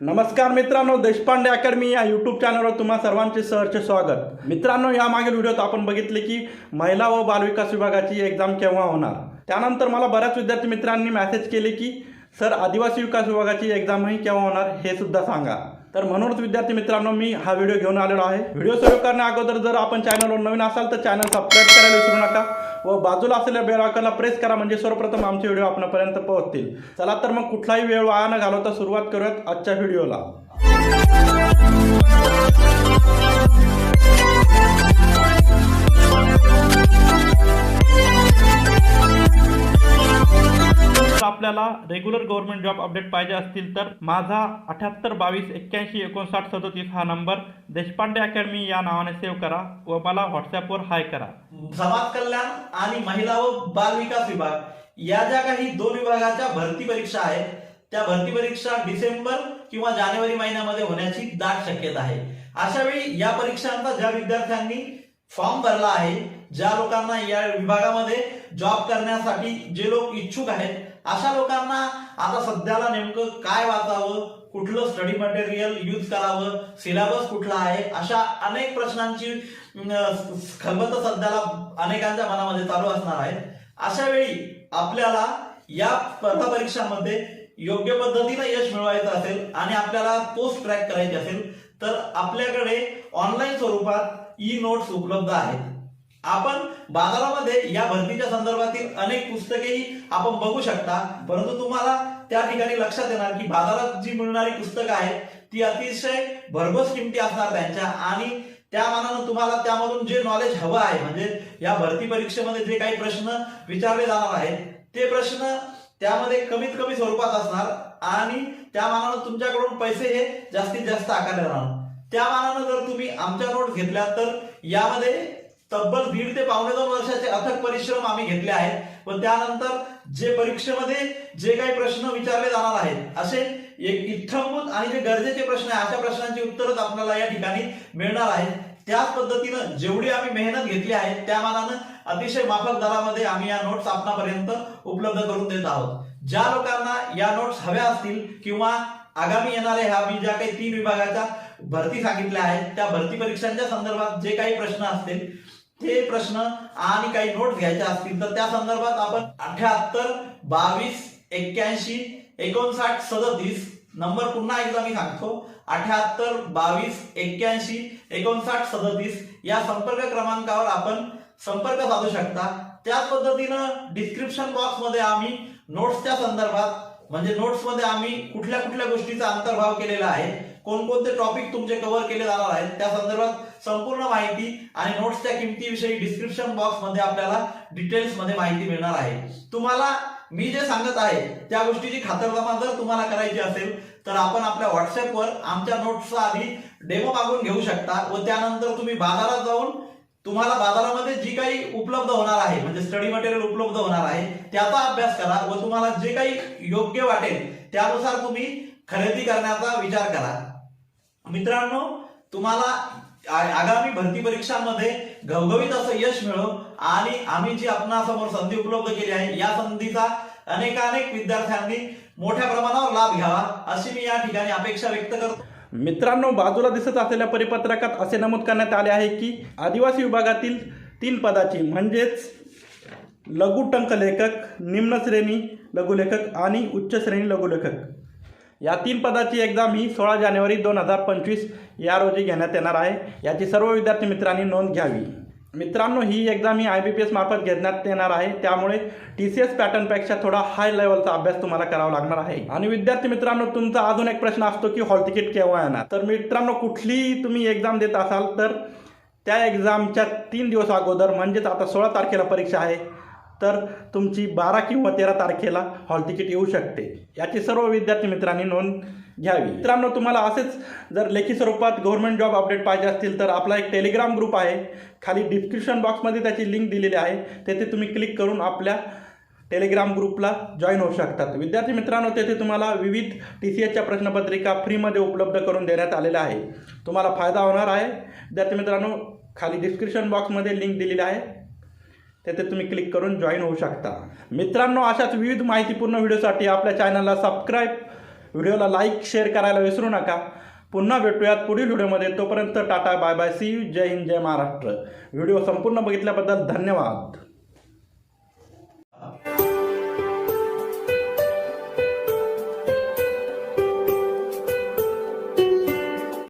नमस्कार मित्रांनो देशपांडे अकॅडमी या यूट्यूब चॅनलवर तुम्हा सर्वांचे सहर्ष स्वागत. मित्रांनो या मागील व्हिडिओत आपण बघितले की महिला व बालविकास विभागाची एक्झाम केव्हा होणार? त्यानंतर मला बऱ्याच विद्यार्थी मित्रांनी मेसेज केले की सर आदिवासी विकास विभागाची एक्झामही केव्हा होणार हे सुद्धा सांगा. तर म्हणूनच विद्यार्थी मित्रांनो मी हा व्हिडिओ घेऊन आलेलो आहे. व्हिडिओ सुरू करण्या अगोदर जर आपण चॅनलवर नवीन असाल तर चॅनल सबस्क्राईब करायला विसरू नका व बाजूला असलेल्या बेल आयकॉनला प्रेस करा म्हणजे सर्वप्रथम आमचे व्हिडिओ आपल्यापर्यंत पोहोचतील. चला तर मग कुठलाही वेळ वाया न घालवता सुरुवात करूयात आजच्या व्हिडिओला. आपल्याला रेग्युलर गव्हर्नमेंट जॉब अपडेट पाहिजे असतील तर माझा अठ्याहत्तर बावीस एक्क्याऐंशी एकोणसाठ सदोतीस हा नंबर देशपांडे अकॅडमी या नावाने सेव्ह करा व मला व्हॉट्सअपवर हाय करा. समाज कल्याण आणि महिला व बाल विकास विभाग या ज्या काही दोन विभागाच्या भरती परीक्षा आहेत त्या भरती परीक्षा डिसेंबर किंवा जानेवारी महिन्यामध्ये होण्याची दाट शक्यता आहे. अशा वेळी या परीक्षांचा ज्या विद्यार्थ्यांनी फॉर्म भरला आहे. ज्या लोकांना या विभागामध्ये जॉब करण्यासाठी जे लोक इच्छुक आहेत अशा लोकांना आता सध्याला नेमकं काय वाचावं कुठलं स्टडी मटेरियल यूज करावं सिलेबस कुठला आहे अशा अनेक प्रश्नांची खलबत सध्याला अनेकांच्या मनामध्ये चालू असणार आहे अशा वेळी आपल्याला या स्पर्धा परीक्षांमध्ये योग्य पद्धतीनं यश मिळवायचं असेल आणि आपल्याला पोस्ट ट्रॅक करायची असेल तर आपल्याकडे ऑनलाईन स्वरूपात ई नोट्स उपलब्ध आहेत. आपण बाजारामध्ये या भरतीच्या संदर्भातील अनेक पुस्तकेही आपण बघू शकता. परंतु तुम्हाला त्या ठिकाणी लक्षात येणार की बाजारात जी मिळणारी पुस्तकं आहेत ती अतिशय भरघोस किमती असणार त्यांच्या. आणि त्या मानानं तुम्हाला त्यामधून जे नॉलेज हवं आहे म्हणजे या भरती परीक्षेमध्ये जे काही प्रश्न विचारले जाणार आहेत ते प्रश्न त्यामध्ये कमीत कमी स्वरूपात असणार. आणि त्या मानानं तुमच्याकडून पैसे हे जास्तीत जास्त आकारले जाणार. त्या मानानं जर तुम्ही आमच्या नोट घेतल्या तर यामध्ये तब्बल दीड ते पावणे दोन वर्षाचे अथक परिश्रम आम्ही घेतले आहेत. व त्यानंतर जे परीक्षेमध्ये जे काही प्रश्न विचारले जाणार आहेत असे एक इत्थंभूत आणि जे गरजेचे प्रश्न आहे अशा प्रश्नांची उत्तरच आपल्याला या ठिकाणी मिळणार आहेत. त्याच पद्धतीनं जेवढी आम्ही मेहनत घेतली आहे त्या मानानं अतिशय माफक दरामध्ये आम्ही या नोट्स आपणापर्यंत उपलब्ध करून देत आहोत. ज्या लोकांना या नोट्स हव्या असतील किंवा आगामी येणाऱ्या ह्या मी ज्या काही तीन विभागाच्या भरती सांगितल्या आहेत. त्या भरती परीक्षांच्या संदर्भात जे काही प्रश्न असतील ते प्रश्न आणि काही नोट्स घ्यायच्या असतील तर त्या संदर्भात आपण अठ्याहत्तर बावीस एक्क्याऐंशी एकोणसाठ सदतीस नंबर पुन्हा एकदा मी सांगतो. अठ्याहत्तर बावीस एक्क्याऐंशी एकोणसाठ सदतीस या संपर्क क्रमांकावर आपण संपर्क साधू शकता. त्याच पद्धतीनं डिस्क्रिप्शन बॉक्समध्ये आम्ही नोट्सच्या संदर्भात म्हणजे नोट्समध्ये आम्ही कुठल्या कुठल्या गोष्टीचा अंतर्भाव केलेला आहे कोणकोणते टॉपिक तुमचे कव्हर केले जाणार आहेत त्या संदर्भात संपूर्ण माहिती आणि नोट्सच्या किमतीविषयी डिस्क्रिप्शन बॉक्समध्ये आपल्याला डिटेल्समध्ये माहिती मिळणार आहे. तुम्हाला मी जे सांगत आहे त्या गोष्टीची खातरजमा जर तुम्हाला करायची असेल तर आपण आपल्या व्हॉट्सअपवर आमच्या नोट्सचा आधी डेमो मागून घेऊ शकता व त्यानंतर तुम्ही बाजारात जाऊन तुम्हाला बाजारामध्ये जी काही उपलब्ध होणार आहे म्हणजे स्टडी मटेरियल उपलब्ध होणार आहे त्याचा अभ्यास करा व तुम्हाला जे काही योग्य वाटेल त्यानुसार तुम्ही खरेदी करण्याचा विचार करा. मित्रांनो तुम्हाला आगामी भरती परीक्षांमध्ये घवघवीत असं यश मिळो आणि आम्ही जी आपणासमोर संधी उपलब्ध केली आहे या संधीचा अनेकानेक विद्यार्थ्यांनी मोठ्या प्रमाणावर लाभ घ्यावा अशी मी या ठिकाणी अपेक्षा व्यक्त करतो. मित्रांनो बाजूला दिसत असलेल्या परिपत्रकात असे नमूद करण्यात आले आहे की आदिवासी विभागातील तीन पदाची म्हणजेच लघुटंक लेखक निम्न श्रेणी लघुलेखक आणि उच्च श्रेणी लघुलेखक या तीन पदाची एक्झाम ही सोळा जानेवारी दोन हजार पंचवीस या रोजी घेण्यात येणार आहे. याची सर्व विद्यार्थी मित्रांनी नोंद घ्यावी. मित्रांनो ही एक्झाम ही आय बी पी एस मार्फत घेण्यात येणार आहे. त्यामुळे टी सी एस पॅटर्नपेक्षा थोडा हाय लेवलचा अभ्यास तुम्हाला करावा लागणार आहे. आणि विद्यार्थी मित्रांनो तुमचा अजून एक प्रश्न असतो की हॉल तिकीट केव्हा येणार? तर मित्रांनो कुठलीही तुम्ही एक्झाम देत असाल तर त्या एक्झामच्या तीन दिवस अगोदर म्हणजेच आता सोळा तारखेला परीक्षा आहे. तर तुमची बारा किंवा तेरा तारखेला हॉल तिकीट येऊ शकते. याची सर्व विद्यार्थी मित्रांनी नोंद घ्यावी. मित्रांनो तुम्हाला असेच जर लेखी स्वरूपात गव्हर्नमेंट जॉब अपडेट पाहिजे असतील तर आपला एक टेलिग्राम ग्रुप आहे. खाली डिस्क्रिप्शन बॉक्समध्ये त्याची लिंक दिलेली आहे. तेथे तुम्ही क्लिक करून आपल्या टेलिग्राम ग्रुपला जॉईन होऊ शकतात. विद्यार्थी मित्रांनो तेथे तुम्हाला विविध टी सी एसच्या प्रश्नपत्रिका फ्रीमध्ये उपलब्ध करून देण्यात आलेल्या आहे. तुम्हाला फायदा होणार आहे. विद्यार्थी मित्रांनो खाली डिस्क्रिप्शन बॉक्समध्ये लिंक दिलेली आहे. तेथे तुम्ही क्लिक करून जॉईन होऊ शकता. मित्रांनो अशाच विविध माहितीपूर्ण व्हिडिओसाठी आपल्या चॅनलला सबस्क्राईब व्हिडिओला लाईक शेअर करायला विसरू नका. पुन्हा भेटूयात पुढील व्हिडिओमध्ये तोपर्यंत tata bye bye see you जय हिंद जय महाराष्ट्र. व्हिडिओ संपूर्ण बघितल्याबद्दल धन्यवाद.